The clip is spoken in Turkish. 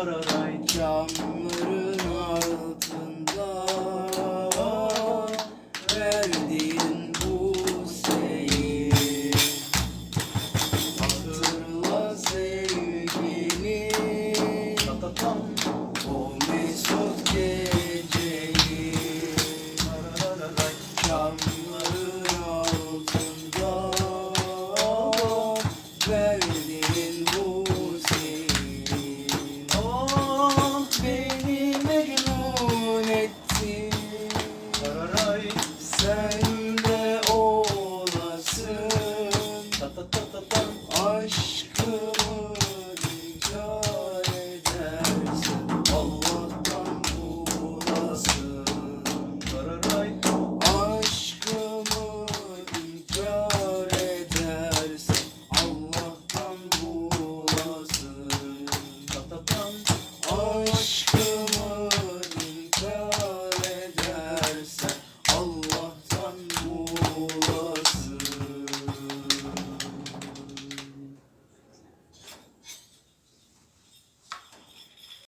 Camların altında Verdiğin bu seyir. Hatırla sevgini O mesut geceyi. Camların altında Verdiğin aşkım.